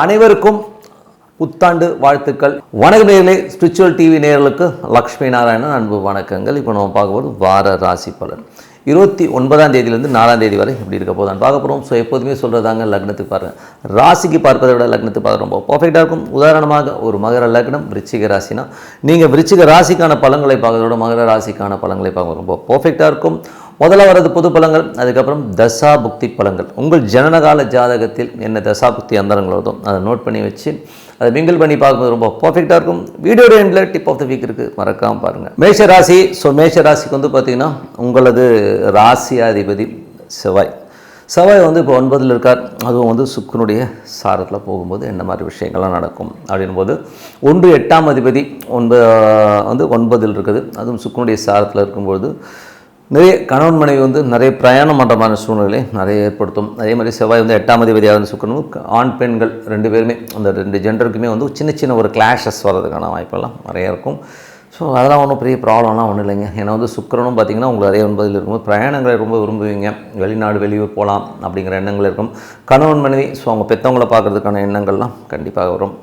அனைவருக்கும் புத்தாண்டு வாழ்த்துக்கள். வணக்க நேர்களே ஸ்பிரிச்சுவல் டிவி நேர்களுக்கு லக்ஷ்மி நாராயணன் அன்பு வணக்கங்கள். இப்போ நம்ம பார்க்க போகிறது வார ராசி பலன். இருபத்தி ஒன்பதாம் தேதியிலேருந்து நாலாம் தேதி வரை இப்படி இருக்க போதான் பார்க்க போகிறோம் ஸோ எப்போதுமே சொல்கிறதாங்க லக்னத்துக்கு பாருங்கள் ராசிக்கு பார்ப்பதை விட லக்னத்துக்கு பார்க்க ரொம்ப பர்ஃபெக்டாக இருக்கும். உதாரணமாக ஒரு மகர லக்னம் விருச்சிக ராசினா. நீங்கள் விருச்சிக ராசிக்கான பழங்களை பார்க்கறத விட மகர ராசிக்கான பழங்களை பார்க்க ரொம்ப பர்ஃபெக்டாக இருக்கும். முதல்ல வர்றது பொது பலங்கள் அதுக்கப்புறம் தசா புக்தி பலங்கள் உங்கள் ஜனனகால ஜாதகத்தில் என்ன தசா புக்தி அந்தரங்கள் வருதோ அதை நோட் பண்ணி வச்சு அதை மிங்கிள் பண்ணி பார்க்கும்போது ரொம்ப பர்ஃபெக்டாக இருக்கும். வீடியோ எண்டில் டிப் ஆஃப் த வீக் இருக்குது மறக்காமல் பாருங்கள் மேஷ ராசி ஸோ மேஷ ராசிக்கு வந்து பார்த்திங்கன்னா உங்களது ராசியாதிபதி செவ்வாய். செவ்வாய் வந்து இப்போ ஒன்பதில் இருக்கார். அதுவும் வந்து சுக்கனுடைய சாரத்தில் போகும்போது என்ன மாதிரி விஷயங்கள்லாம் நடக்கும் அப்படின்போது ஒன்று எட்டாம் அதிபதி ஒன்ப வந்து ஒன்பதில் இருக்குது. அதுவும் சுக்கனுடைய சாரத்தில் இருக்கும்போது நிறைய கணவன் மனைவி வந்து நிறைய பிரயாணம் பண்ணுறமான சூழ்நிலை நிறைய ஏற்படுத்தும். அதே மாதிரி செவ்வாய் வந்து எட்டாம் அதிபதியாக சுக்கணும். ஆண் பெண்கள் ரெண்டு பேருமே அந்த ரெண்டு ஜெண்டருக்குமே வந்து சின்ன சின்ன ஒரு கிளாஷஸ் வர்றதுக்கான வாய்ப்பெல்லாம் நிறைய இருக்கும். ஸோ அதெல்லாம் ஒன்றும் பெரிய ப்ராப்ளம்லாம் ஒன்றும் இல்லைங்க. ஏன்னா வந்து சுக்கரனும் பார்த்திங்கன்னா உங்களுக்கு நிறைய ஒன்பதில் இருக்கும்போது பிரயாணங்களை ரொம்ப விரும்புவீங்க. வெளிநாடு வெளியூர் போகலாம் அப்படிங்கிற எண்ணங்கள் இருக்கும். கணவன் மனைவி ஸோ அவங்க பெற்றவங்கள பார்க்குறதுக்கான எண்ணங்கள்லாம் கண்டிப்பாக வரும்.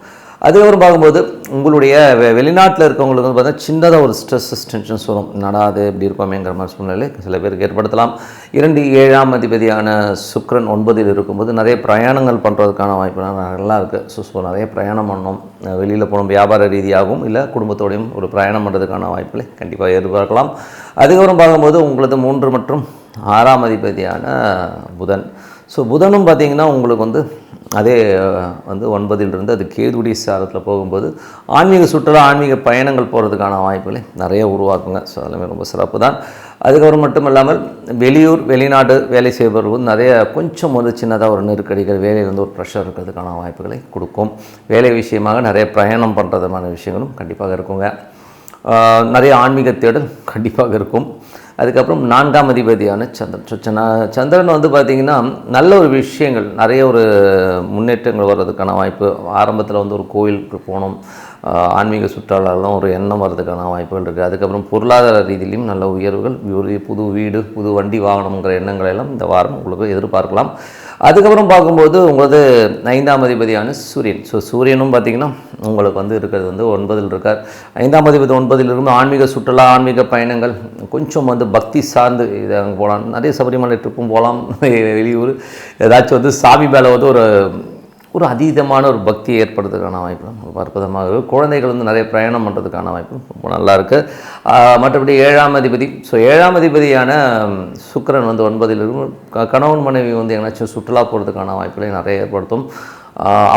அதுக்கப்புறம் பார்க்கும்போது உங்களுடைய வெ வெளிநாட்டில் இருக்கவங்களுக்கு வந்து பார்த்தீங்கன்னா சின்னதாக ஒரு ஸ்ட்ரெஸ் டென்ஷன்ஸ் வரும் நடாது இப்படி இருப்போமேங்கிற மாதிரி சூழ்நிலை சில பேருக்கு ஏற்படுத்தலாம். இரண்டு ஏழாம் அதிபதியான சுக்ரன் ஒன்பதில் இருக்கும்போது நிறைய பிரயாணங்கள் பண்ணுறதுக்கான வாய்ப்பு நல்லா இருக்குது ஸோ ஸோ நிறைய பிரயாணம் பண்ணணும். வெளியில் போகணும் வியாபார ரீதியாகவும் இல்லை குடும்பத்தோடையும் ஒரு பிரயாணம் பண்ணுறதுக்கான வாய்ப்புகளை கண்டிப்பாக எதிர்பார்க்கலாம். அதுக்கப்புறம் பார்க்கும்போது உங்களது மூன்று மற்றும் ஆறாம் அதிபதியான புதன். ஸோ புதனும் பார்த்திங்கன்னா உங்களுக்கு வந்து அதே வந்து ஒன்பதிலிருந்து அது கேதுடைய சாரத்தில் போகும்போது ஆன்மீக சுற்றுலா ஆன்மீக பயணங்கள் போகிறதுக்கான வாய்ப்புகளை நிறைய உருவாக்குங்க. ஸோ அதெல்லாமே ரொம்ப சிறப்பு தான் அதுக்கப்புறம் மட்டும் இல்லாமல் வெளியூர் வெளிநாடு வேலை செய்பவர்கள் நிறைய கொஞ்சம் வந்து சின்னதாக ஒரு நெருக்கடிகள் வேலையிலிருந்து ஒரு ப்ரெஷர் இருக்கிறதுக்கான வாய்ப்புகளை கொடுக்கும். வேலை விஷயமாக நிறைய பிரயாணம் பண்ணுறதுமான விஷயங்களும் கண்டிப்பாக இருக்குங்க. நிறைய ஆன்மீக தேடல் கண்டிப்பாக இருக்கும். அதுக்கப்புறம் நான்காம் அதிபதியான சந்திரன். ஸோ சந்திரன் வந்து பார்த்திங்கன்னா நல்ல ஒரு விஷயங்கள் நிறைய ஒரு முன்னேற்றங்கள் வர்றதுக்கான வாய்ப்பு. ஆரம்பத்தில் வந்து ஒரு கோயிலுக்கு போகணும் ஆன்மீக சுற்றாளர்லாம் ஒரு எண்ணம் வர்றதுக்கான வாய்ப்புகள் இருக்குது அதுக்கப்புறம் பொருளாதார ரீதியிலையும் நல்ல உயர்வுகள் புது வீடு புது வண்டி வாங்கணுங்கிற எண்ணங்களை எல்லாம் இந்த வாரம் உங்களுக்கு எதிர்பார்க்கலாம். அதுக்கப்புறம் பார்க்கும்போது உங்களது ஐந்தாம் அதிபதியான சூரியன். ஸோ சூரியனும் பார்த்திங்கன்னா உங்களுக்கு வந்து இருக்கிறது வந்து ஒன்பதில் இருக்கார். ஐந்தாம் அதிபதி ஒன்பதில் இருந்து ஆன்மீக சுற்றுலா ஆன்மீக பயணங்கள் கொஞ்சம் வந்து பக்தி சார்ந்து இது அங்கே போகலாம். நிறைய சபரிமலை ட்ரிப்பும் போகலாம். வெளியூர். ஏதாச்சும் வந்து சாமி மேலே வந்து ஒரு ஒரு அதீதமான ஒரு பக்தி ஏற்படுறதுக்கான வாய்ப்பு ரொம்ப அற்புதமாக குழந்தைகள் வந்து நிறைய பிரயாணம் பண்ணுறதுக்கான வாய்ப்பு ரொம்ப நல்லா இருக்குது மற்றபடி ஏழாம் அதிபதி. ஸோ ஏழாம் அதிபதியான சுக்கரன் வந்து ஒன்பதில் இருக்கும் கணவன் மனைவி வந்து எங்கேனாச்சும் சுற்றுலா போகிறதுக்கான வாய்ப்புகளை நிறைய ஏற்படுத்தும்.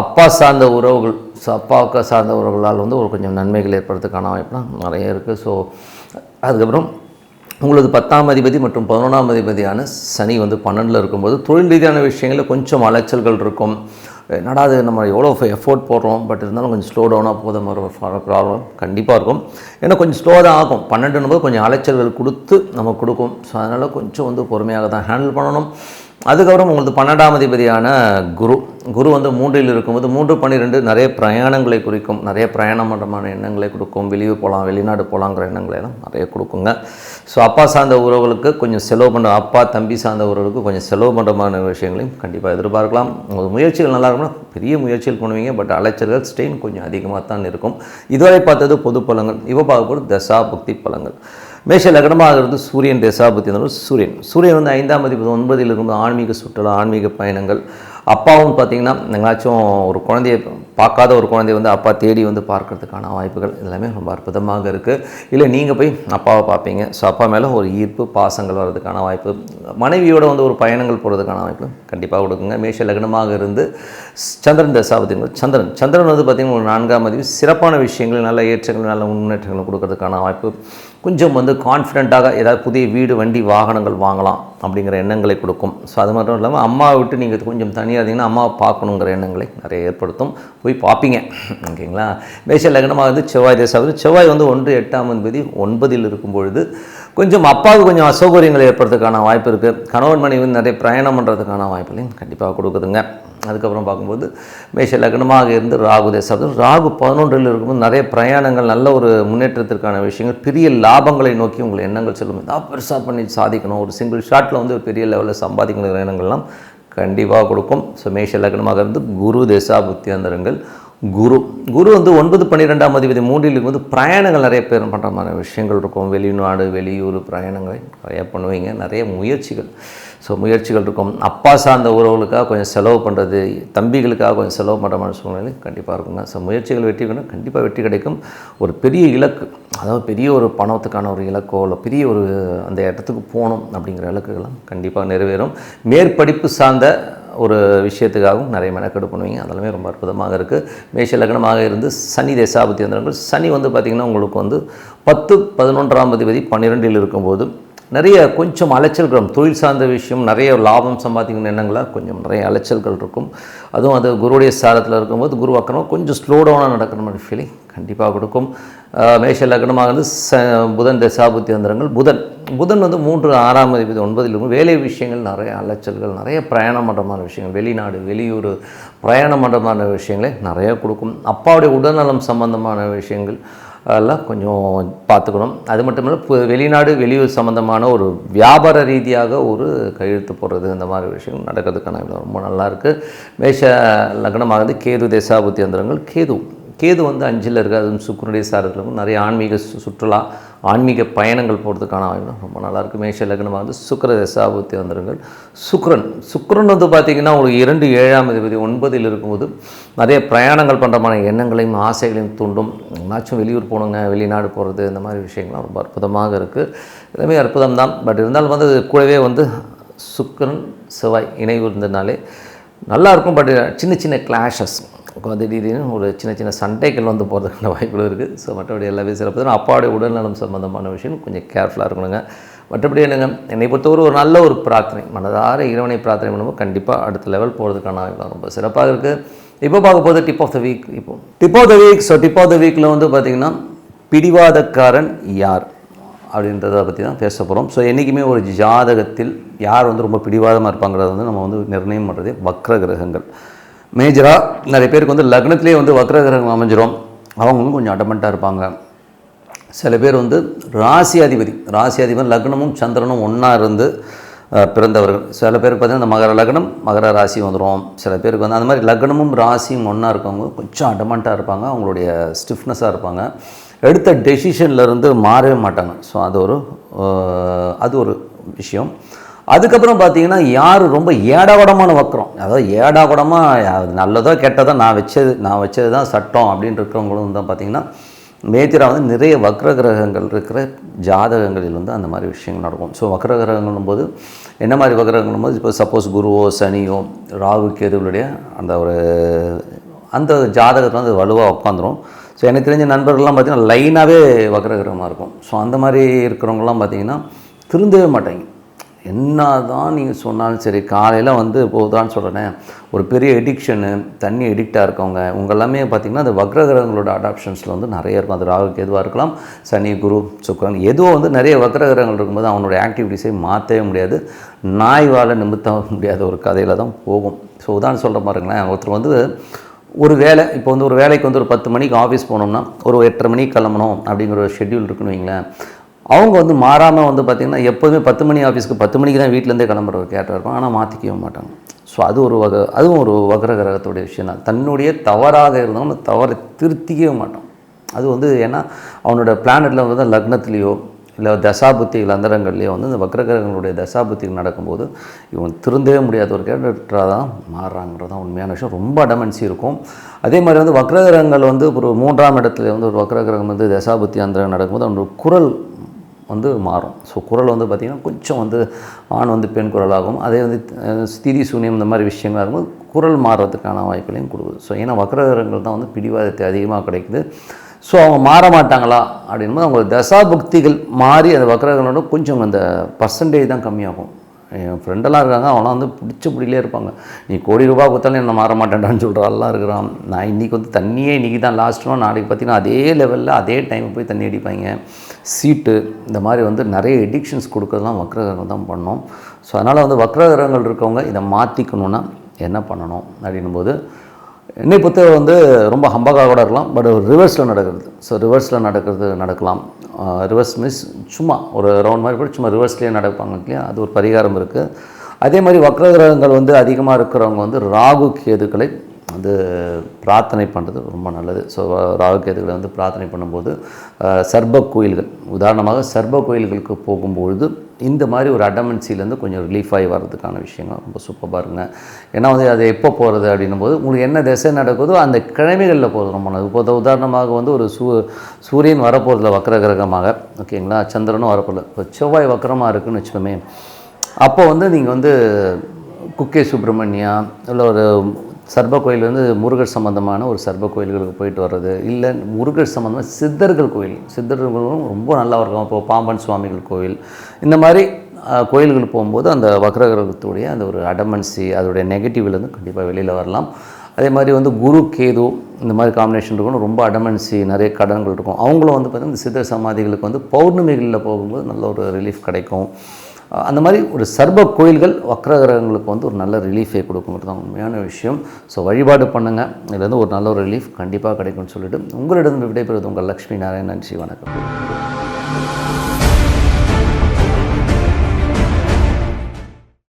அப்பா சார்ந்த உறவுகள் ஸோ அப்பாவுக்கு சார்ந்த உறவுகளால் வந்து ஒரு கொஞ்சம் நன்மைகள் ஏற்படுறதுக்கான வாய்ப்புலாம் நிறைய இருக்குது ஸோ அதுக்கப்புறம் உங்களுக்கு பத்தாம் அதிபதி மற்றும் பதினொன்றாம் அதிபதியான சனி வந்து பன்னெண்டில் இருக்கும்போது தொழில் ரீதியான விஷயங்களில் கொஞ்சம் அலைச்சல்கள் இருக்கும். என்னடா அது நம்ம எவ்வளோ எஃபோர்ட் போடுறோம் பட் இருந்தாலும் கொஞ்சம் ஸ்லோ டவுனாக போதும் ஒரு ப்ராப்ளம் கண்டிப்பாக இருக்கும். ஏன்னா கொஞ்சம் ஸ்லோ தான் ஆகும். பன்னெண்டுன்னு போது கொஞ்சம் அலைச்சல்கள் கொடுத்து நம்ம கொடுக்கும். ஸோ அதனால் கொஞ்சம் வந்து பொறுமையாக தான் ஹேண்டில் பண்ணணும். அதுக்கப்புறம் உங்களுக்கு பன்னெண்டாம் அதிபதியான குரு. குரு வந்து மூன்றில் இருக்கும்போது மூன்று பன்னிரெண்டு நிறைய பிரயாணங்களை குறிக்கும் நிறைய பிரயாணம் பண்ணுறமான எண்ணங்களை கொடுக்கும் வெளியே போகலாம் வெளிநாடு போகலாங்கிற எண்ணங்களை எல்லாம் நிறைய கொடுக்குங்க. ஸோ அப்பா சார்ந்த உறவுகளுக்கு கொஞ்சம் செலவு பண்ணுற அப்பா தம்பி சார்ந்த உறவுகளுக்கு கொஞ்சம் செலவு பண்ணுறமான விஷயங்களையும் கண்டிப்பாக எதிர்பார்க்கலாம். உங்கள் முயற்சிகள் நல்லா இருக்கும்னா பெரிய முயற்சிகள் பண்ணுவீங்க பட் அலைச்சல்கள் ஸ்ட்ரெயின் கொஞ்சம் அதிகமாக தான் இருக்கும். இதுவரை பார்த்தது பொது பலங்கள் இவ பார்க்க போகிறது தசா புக்தி பலங்கள். மேஷ லக்னமாக இருந்து சூரியன் தேசாபத்தி சூரியன். சூரியன் வந்து ஐந்தாம் அதிபதி ஒன்பதில் இருந்து ஆன்மீக சுற்றுலா ஆன்மீக பயணங்கள். அப்பாவும் பார்த்திங்கன்னா எங்காச்சும் ஒரு குழந்தைய பார்க்காத ஒரு குழந்தைய வந்து அப்பா தேடி வந்து பார்க்கறதுக்கான வாய்ப்புகள் எல்லாமே ரொம்ப அற்புதமாக இருக்குது இல்லை நீங்கள் போய் அப்பாவை பார்ப்பீங்க. ஸோ அப்பா மேலே ஒரு ஈர்ப்பு பாசங்கள் வர்றதுக்கான வாய்ப்பு. மனைவியோட வந்து ஒரு பயணங்கள் போகிறதுக்கான வாய்ப்பு கண்டிப்பாக கொடுக்குங்க. மேஷ லக்னமாக இருந்து சந்திரன் தசாபதி சந்திரன். சந்திரன் வந்து பார்த்திங்கன்னா ஒரு நான்காம் அதிபதி. சிறப்பான விஷயங்கள் நல்ல ஏற்றங்கள் நல்ல முன்னேற்றங்கள் கொடுக்கறதுக்கான வாய்ப்பு கொஞ்சம் வந்து கான்ஃபிடெண்ட்டாக ஏதாவது புதிய வீடு வண்டி வாகனங்கள் வாங்கலாம் அப்படிங்கிற எண்ணங்களை கொடுக்கும். ஸோ அது மட்டும் இல்லாமல் அம்மாவை விட்டு நீங்கள் கொஞ்சம் தனியாக இருந்தீங்கன்னா அம்மாவை பார்க்கணுங்கிற எண்ணங்களை நிறைய ஏற்படுத்தும். போய் பார்ப்பீங்க. ஓகேங்களா? மேஷ லக்னமாக வந்து செவ்வாய் தேசாவது செவ்வாய் வந்து ஒன்று எட்டாம் என்பதி ஒன்பதில் இருக்கும் பொழுது கொஞ்சம் அப்பாவுக்கு கொஞ்சம் அசௌகரியங்கள் ஏற்படுறதுக்கான வாய்ப்பு இருக்குது கணவன் மனைவி நிறைய பிரயாணம் பண்ணுறதுக்கான வாய்ப்புகளையும் கண்டிப்பாக கொடுக்குதுங்க. அதுக்கப்புறம் பார்க்கும்போது மேஷ லக்னமாக இருந்து ராகு தேசம் ராகு பதினொன்றில் இருக்கும்போது நிறைய பிரயாணங்கள் நல்ல ஒரு முன்னேற்றத்திற்கான விஷயங்கள் பெரிய லாபங்களை நோக்கி உங்களை எண்ணங்கள் செல்லும். ஏதாவது பெருசாக பண்ணி சாதிக்கணும். ஒரு சிங்கிள் ஷாட்டில் வந்து ஒரு பெரிய லெவலில் சம்பாதிக்கணுங்கிற எண்ணங்கள்லாம் கண்டிப்பாக கொடுக்கும். ஸோ மேஷ லக்னமாக இருந்து குரு தேசா புத்தியந்தரங்கள் குரு. குரு வந்து ஒன்பது பன்னிரெண்டாம் அதிபதி மூன்றில் வந்து பிரயாணங்கள் நிறைய பேர் பண்ணுற மாதிரி விஷயங்கள் இருக்கும். வெளிநாடு வெளியூர் பிரயாணங்களை நிறையா பண்ணுவீங்க. நிறைய முயற்சிகள். ஸோ முயற்சிகள் இருக்கும். அப்பா சார்ந்த உறவுகளுக்காக கொஞ்சம் செலவு பண்ணுறது தம்பிகளுக்காக கொஞ்சம் செலவு பண்ணுற மாதிரி சூழ்நிலை கண்டிப்பாக இருக்குங்க. ஸோ முயற்சிகள் வெற்றி வேணும் கண்டிப்பாக வெற்றி கிடைக்கும். ஒரு பெரிய இலக்கு. அதாவது பெரிய ஒரு பணத்துக்கான ஒரு இலக்கோ இல்லை பெரிய ஒரு அந்த இடத்துக்கு போகணும் அப்படிங்கிற இலக்குகள்லாம் கண்டிப்பாக நிறைவேறும். மேற்படிப்பு சார்ந்த ஒரு விஷயத்துக்காகவும் நிறைய மெனக்கெடு பண்ணுவீங்க. அதெல்லாமே ரொம்ப அற்புதமாக இருக்குது மேஷ லக்னமாக இருந்து சனி தேசாபத்தி வந்திரங்கள் சனி வந்து பார்த்திங்கன்னா உங்களுக்கு வந்து பத்து பதினொன்றாம் அதிபதி பன்னிரெண்டில் இருக்கும்போது நிறைய கொஞ்சம் அலைச்சல்கள் தொழில் சார்ந்த விஷயம் நிறைய லாபம் சம்பாதிக்கணும் எண்ணங்களாக கொஞ்சம் நிறைய அலைச்சல்கள் இருக்கும். அதுவும் அது குருவுடைய சாரத்தில் இருக்கும்போது குருவாக்கணும் கொஞ்சம் ஸ்லோ டவுனாக நடக்கிற மாதிரி ஃபீலிங் கண்டிப்பாக கொடுக்கும். மேஷ லக்னமாக இருந்து ச புதன் தசாபுத்தி வந்திரங்கள். புதன். புதன் வந்து மூன்று ஆறாம் அதிபதி ஒன்பதில் இருக்கும். வேலை விஷயங்கள் நிறைய அலைச்சல்கள் நிறைய பிரயாணம் பண்ணுற விஷயங்கள். வெளிநாடு வெளியூர் பிரயாணம் பண்ணுற விஷயங்களை நிறைய கொடுக்கும். அப்பாவுடைய உடல்நலம் சம்பந்தமான விஷயங்கள் எல்லாம் கொஞ்சம் பார்த்துக்கணும். அது மட்டும் இல்லை வெளிநாடு வெளியூர் சம்மந்தமான ஒரு வியாபார ரீதியாக ஒரு கையெழுத்து போடுறது இந்த மாதிரி விஷயம் நடக்கிறதுக்கான ரொம்ப நல்லா இருக்கு. மேஷ லக்னமாகுது கேது தேசாபுத்தி அந்தரங்கள் கேது கேது வந்து அஞ்சில் இருக்குது அதுவும் சுக்கரனுடைய சாரத்தில் இருக்கும். நிறைய ஆன்மீக சு- சுற்றுலா ஆன்மீக பயணங்கள் போகிறதுக்கான ரொம்ப நல்லாயிருக்கு. மேஷ லக்னமாக வந்து சுக்கர தசாபுத்தி வந்துருங்கள் சுக்ரன் சுக்ரன் வந்து பார்த்திங்கன்னா உங்களுக்கு இரண்டு ஏழாம் அதிபதி ஒன்பதில் இருக்கும்போது நிறைய பிரயாணங்கள் பண்ணுறமான எண்ணங்களையும் ஆசைகளையும் தூண்டும். எங்கேனாச்சும் வெளியூர் போகணுங்க வெளிநாடு போகிறது இந்த மாதிரி விஷயங்கள்லாம் ரொம்ப அற்புதமாக இருக்குது எல்லாமே அற்புதம் தான். பட் இருந்தாலும் வந்து அது கூடவே வந்து சுக்கரன் செவ்வாய் இணைவு இருந்ததுனாலே நல்லாயிருக்கும் பட் சின்ன சின்ன கிளாஷஸ் உட்காந்து திடீர்னு ஒரு சின்ன சின்ன சண்டைகள் வந்து போகிறதுக்கான வாய்ப்புகள் இருக்குது ஸோ மற்றபடி எல்லாமே சிறப்பு தான். அப்பாவுடைய உடல்நலம் சம்மந்தமான விஷயம் கொஞ்சம் கேர்ஃபுல்லாக இருக்கணுங்க. மற்றபடி என்னங்க? என்னை பொறுத்தவரை ஒரு நல்ல ஒரு பிரார்த்தனை மனதார இறைவனை பிரார்த்தனை பண்ணும்போது கண்டிப்பாக அடுத்த லெவல் போகிறதுக்கான வாய்ப்பு ரொம்ப சிறப்பாக இருக்குது இப்போ பார்க்க போது டிப் ஆஃப் த வீக் இப்போ tip of the week so tip of the வீக்கில் வந்து பார்த்திங்கன்னா பிடிவாதக்காரன் யார் அப்படின்றத பற்றி தான் பேச போகிறோம் ஸோ என்றைக்குமே ஒரு ஜாதகத்தில் யார் வந்து ரொம்ப பிடிவாதமாக இருப்பாங்கிறத வந்து நம்ம வந்து நிர்ணயம் பண்ணுறதே வக்ர கிரகங்கள். மேஜராக நிறைய பேருக்கு வந்து லக்னத்திலே வந்து வக்ரகிரகம் அமைஞ்சிரும். அவங்களும் கொஞ்சம் அடமெண்ட்டாக இருப்பாங்க. சில பேர் வந்து ராசி அதிபதி ராசி லக்னமும் சந்திரனும் ஒன்றா இருந்து பிறந்தவர்கள். சில பேருக்கு பார்த்தீங்கன்னா இந்த மகர லக்னம் மகர ராசி வந்துடும் சில பேருக்கு வந்து அந்த மாதிரி லக்னமும் ராசியும் ஒன்றா இருக்கவங்க கொஞ்சம் அடமெண்ட்டாக இருப்பாங்க. அவங்களுடைய ஸ்டிஃப்னஸாக இருப்பாங்க. எடுத்த டெசிஷன்லேருந்து மாறவே மாட்டாங்க. ஸோ அது ஒரு அது ஒரு விஷயம். அதுக்கப்புறம் பார்த்தீங்கன்னா யார் ரொம்ப ஏடாகுடமான வக்கரம். அதாவது ஏடாகுடமாக நல்லதோ கெட்டதோ நான் வச்சது நான் வச்சது தான் சட்டம் அப்படின்னு இருக்கிறவங்களும் தான் பார்த்தீங்கன்னா மேத்திரா வந்து நிறைய வக்ர கிரகங்கள் இருக்கிற ஜாதகங்களில் வந்து அந்த மாதிரி விஷயங்கள் நடக்கும். ஸோ வக்ர கிரகங்களும் போது என்ன மாதிரி வக்ரகங்களும் போது இப்போ சப்போஸ் குருவோ சனியோ ராகு கேதுகளுடைய அந்த ஒரு அந்த ஜாதகத்தில் வந்து வலுவாக உட்காந்துரும். ஸோ எனக்கு தெரிஞ்ச நண்பர்கள்லாம் பார்த்தீங்கன்னா லைனாகவே வக்ரகிரகமாக இருக்கும். ஸோ அந்த மாதிரி இருக்கிறவங்கலாம் பார்த்தீங்கன்னா திருந்தவே மாட்டாங்க. என்ன தான் நீங்கள் சொன்னாலும் சரி காலையில் வந்து போதான்னு சொல்கிறேன் ஒரு பெரிய எடிக்ஷனு தண்ணி எடிக்டாக இருக்கவங்க உங்கள் எல்லாமே பார்த்திங்கன்னா அந்த வக்ரகிரகங்களோட அடாப்ஷன்ஸில் வந்து நிறைய இருக்கும். அது ராகு எதுவாக இருக்கலாம் சனி குரு சுக்கரன் எதுவும் வந்து நிறைய வக்ரகிரகங்கள் இருக்கும்போது அவனுடைய ஆக்டிவிட்டிஸை மாற்றவே முடியாது. நாய் வாழ நிமித்த முடியாத ஒரு கதையில் தான் போகும். ஸோ உதாரணம் சொல்கிற பாருங்களேன். ஒருத்தர் வந்து ஒரு வேலை இப்போ வந்து ஒரு வேலைக்கு வந்து ஒரு பத்து மணிக்கு ஆஃபீஸ் போனோம்னா ஒரு எட்டரை மணிக்கு கிளம்பணும் அப்படிங்கிற ஒரு ஷெட்யூல் இருக்குன்னு வைங்களேன். அவங்க வந்து மாறாமல் வந்து பார்த்திங்கன்னா எப்போதுமே பத்து மணி ஆஃபீஸ்க்கு பத்து மணிக்கு தான் வீட்டிலேருந்தே கிளம்புற ஒரு கேரக்டர் இருக்கும். ஆனால் மாற்றிக்கவே மாட்டாங்க. ஸோ அது ஒரு வகை அதுவும் ஒரு வக்ர கிரகத்துடைய விஷயம் தான். தன்னுடைய தவறாக இருந்தாலும் அந்த தவறை திருத்திக்கவே மாட்டான். அது வந்து ஏன்னா அவனோட பிளானட்டில் வந்து லக்னத்துலேயோ இல்லை தசாபுத்திகள் அந்தரங்கள்லேயோ வந்து இந்த வக்ரகிரகங்களுடைய தசாபுத்திகள் நடக்கும்போது இவன் திருந்தவே முடியாத ஒரு கேரக்டராக தான் மாறுறாங்கிறது தான் உண்மையான விஷயம். ரொம்ப அடமன்சி இருக்கும். அதே மாதிரி வந்து வக்ரகிரகங்கள் வந்து ஒரு மூன்றாம் இடத்துல வந்து ஒரு வக்ரகிரகம் வந்து தசாபுத்தி அந்தரங்கம் நடக்கும்போது அவனோட குரல் வந்து மாறும். ஸோ குரல் வந்து பார்த்திங்கன்னா கொஞ்சம் வந்து ஆண் வந்து பெண் குரலாகும் அதே வந்து ஸ்திரி சூன்யம் இந்த மாதிரி விஷயங்களாக இருக்கும்போது குரல் மாறுறதுக்கான வாய்ப்புகளையும் கொடுக்குது. ஸோ ஏன்னா வக்ரகரங்கள் தான் வந்து பிடிவாதத்தை அதிகமாக கிடைக்குது. ஸோ அவங்க மாற மாட்டாங்களா? அப்படின்போது அவங்க தசாபக்திகள் மாறி அந்த வக்ரகங்களோட கொஞ்சம் அந்த பர்சன்டேஜ் தான் கம்மியாகும். என் ஃப்ரெண்டெல்லாம் இருக்காங்க அவனாம் வந்து பிடிச்ச பிடிலே இருப்பாங்க. நீ கோடி ரூபாய் கொடுத்தாலும் என்ன மாற மாட்டேன்டான்னு சொல்கிற இருக்கிறான். நான் இன்றைக்கி வந்து தண்ணியே இன்றைக்கி தான் லாஸ்ட்னோ நாளைக்கு பார்த்தீங்கன்னா அதே லெவலில் அதே டைம் போய் தண்ணி அடிப்பாங்க. சீட்டு இந்த மாதிரி வந்து நிறைய எடிக்ஷன்ஸ் கொடுக்கறதுலாம் வக்ரகிரகம் தான் பண்ணோம். ஸோ அதனால் வந்து வக்ரகிரகங்கள் இருக்கவங்க இதை மாற்றிக்கணுன்னா என்ன பண்ணணும் அப்படின்னும் போது என்னை பொறுத்தவரை வந்து ரொம்ப ஹம்பகாக கூட இருக்கலாம் பட் ரிவர்ஸில் நடக்கிறது. ஸோ ரிவர்ஸில் நடக்கிறது நடக்கலாம். ரிவர்ஸ் மீன்ஸ் சும்மா ஒரு ரவுண்ட் மாதிரி கூட சும்மா ரிவர்ஸ்லேயே நடப்பாங்க இல்லையா? அது ஒரு பரிகாரம் இருக்குது அதே மாதிரி வக்ரகிரகங்கள் வந்து அதிகமாக இருக்கிறவங்க வந்து ராகு கேதுக்களை வந்து பிரார்த்தனை பண்ணுறது ரொம்ப நல்லது. ஸோ ராகுகேதுகளை வந்து பிரார்த்தனை பண்ணும்போது சர்ப கோயில்கள் உதாரணமாக சர்ப கோயில்களுக்கு போகும்பொழுது இந்த மாதிரி ஒரு அடமன்சிலேருந்து கொஞ்சம் ரிலீஃப் ஆகி வர்றதுக்கான விஷயங்கள் ரொம்ப சூப்பராக இருங்க ஏன்னா வந்து அது எப்போ போகிறது அப்படின்னும் போது உங்களுக்கு என்ன திசை நடக்குதோ அந்த கிழமைகளில் போகிறது ரொம்ப நல்லது. இப்போ உதாரணமாக வந்து ஒரு சூ சூரியன் வரப்போகிறதுல வக்கர கிரகமாக ஓகேங்களா சந்திரனும் வரப்போதில்ல இப்போ செவ்வாய் வக்கரமாக இருக்குன்னு வச்சுக்கோமே அப்போ வந்து நீங்கள் வந்து குக்கே சுப்பிரமணியா இல்லை ஒரு சர்ப கோயில் வந்து முருகர் சம்பந்தமான ஒரு சர்ப கோயில்களுக்கு போயிட்டு வர்றது இல்லை முருகர் சம்பந்தமாக சித்தர்கள் கோயில் சித்தர்களும் ரொம்ப நல்லா இருக்கும். இப்போ பாம்பன் சுவாமிகள் கோயில் இந்த மாதிரி கோயில்கள் கோயில்களுக்கு போகும்போது அந்த வக்ரகிரகத்துடைய அந்த ஒரு அடமன்சி அதோடைய நெகட்டிவ்லேருந்து கண்டிப்பாக வெளியில் வரலாம். அதே மாதிரி வந்து குரு கேது இந்த மாதிரி காம்பினேஷன் இருக்கணும். ரொம்ப அடமன்சி நிறைய கடன்கள் இருக்கும். அவங்களும் வந்து பார்த்திங்கன்னா இந்த சித்தர் சமாதிகளுக்கு வந்து பௌர்ணமிகளில் போகும்போது நல்ல ஒரு ரிலீஃப் கிடைக்கும். அந்த மாதிரி ஒரு சர்வ கோயில்கள் வக்ரகிரகங்களுக்கு வந்து ஒரு நல்ல ரிலீஃபை கொடுக்குங்கிறது தான் உண்மையான விஷயம். ஸோ வழிபாடு பண்ணுங்கள் இதுலேருந்து ஒரு நல்ல ஒரு ரிலீஃப் கண்டிப்பாக கிடைக்கும்னு சொல்லிட்டு உங்களிடம் விடைபெறுவது உங்கள் லக்ஷ்மி நாராயணன் நன்றி வணக்கம்.